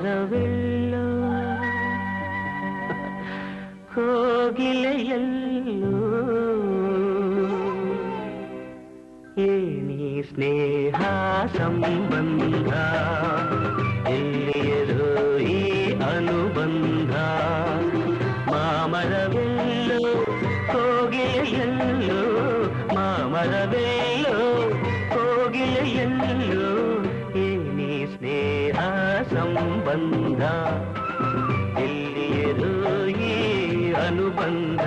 ಬರವೆಲ್ಲೋ ಕೋಗಿಲೆಯಲ್ಲೋ ಏನಿ ಸ್ನೇಹ ಸಂಬಂಧ ಎಲ್ಲಿಯದು ಬಂಧ ಎಲ್ಲಿಯರೂ ಈ ಅನುಬಂಧ?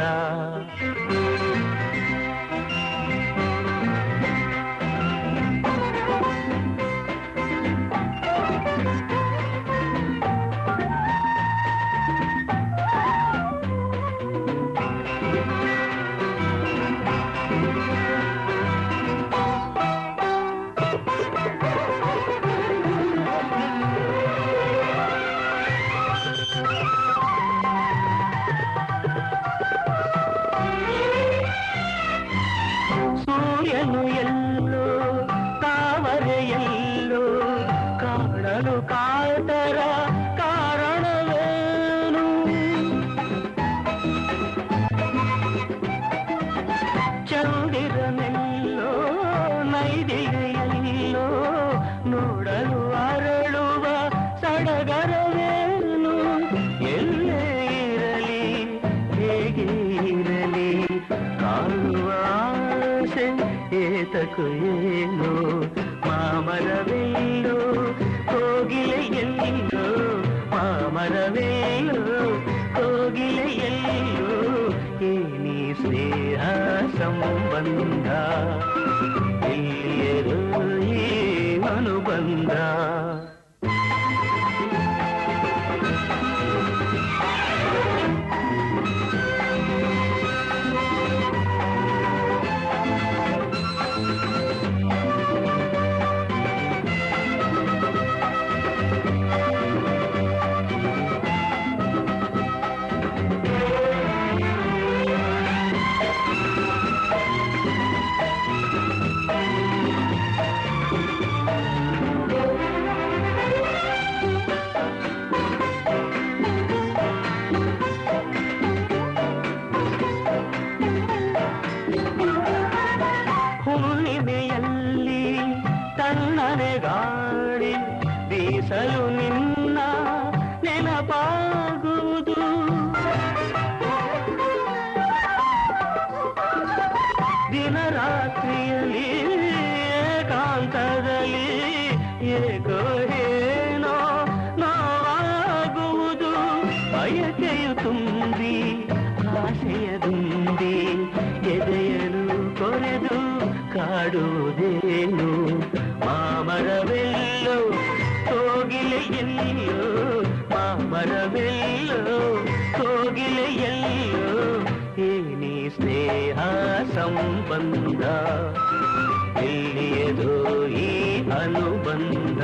ಸೂರ್ಯನು ಎಲ್ಲೋ ತಾವರೆಯಲ್ಲೋ ಕಾಣಲು ಕಾತರ ಕಾರಣವೇನು ಚಂದಿರನೆಲ್ಲೋ ನೈದಿಗೆಯಲ್ಲೋ ಏತಕು ಏನು ಮಾಮರವೆಲ್ಲೋ ಕೋಗಿಲೆಯಲ್ಲೋ ಮಾಮರವೆಲ್ಲೋ ಕೋಗಿಲೆಯಲ್ಲೋ ಏನಿ ಸ್ನೇಹ ಸಂಬಂಧ ಎಲ್ಲಿಯರು ಈ ಅನುಬಂಧ ಗಾಳಿ ಬೀಸಲು ನಿನ್ನ ನೆನಪಾಗುವುದು. ದಿನ ರಾತ್ರಿಯಲ್ಲಿ ಏಕಾಂತದಲ್ಲಿ ಏಕೋ ಏನೋ ನಾವಾಗುವುದು. ಬಯಕೆಯು ತುಂಬಿ, ಆಸೆಯ ದುಂಬಿ ಎದೆಯಲು ಕೊರೆದು ಕಾಡುವುದೇನು? ಮಾಮರವೆಲ್ಲೋ ಕೋಗಿಲೆಯಲ್ಲೋ ಮಾಮರವೆಲ್ಲೋ ಕೋಗಿಲೆಯಲ್ಲೋ ಏನಿ ಸ್ನೇಹ ಸಂಬಂಧ ಎಲ್ಲಿಯದೋ ಈ ಅನುಬಂಧ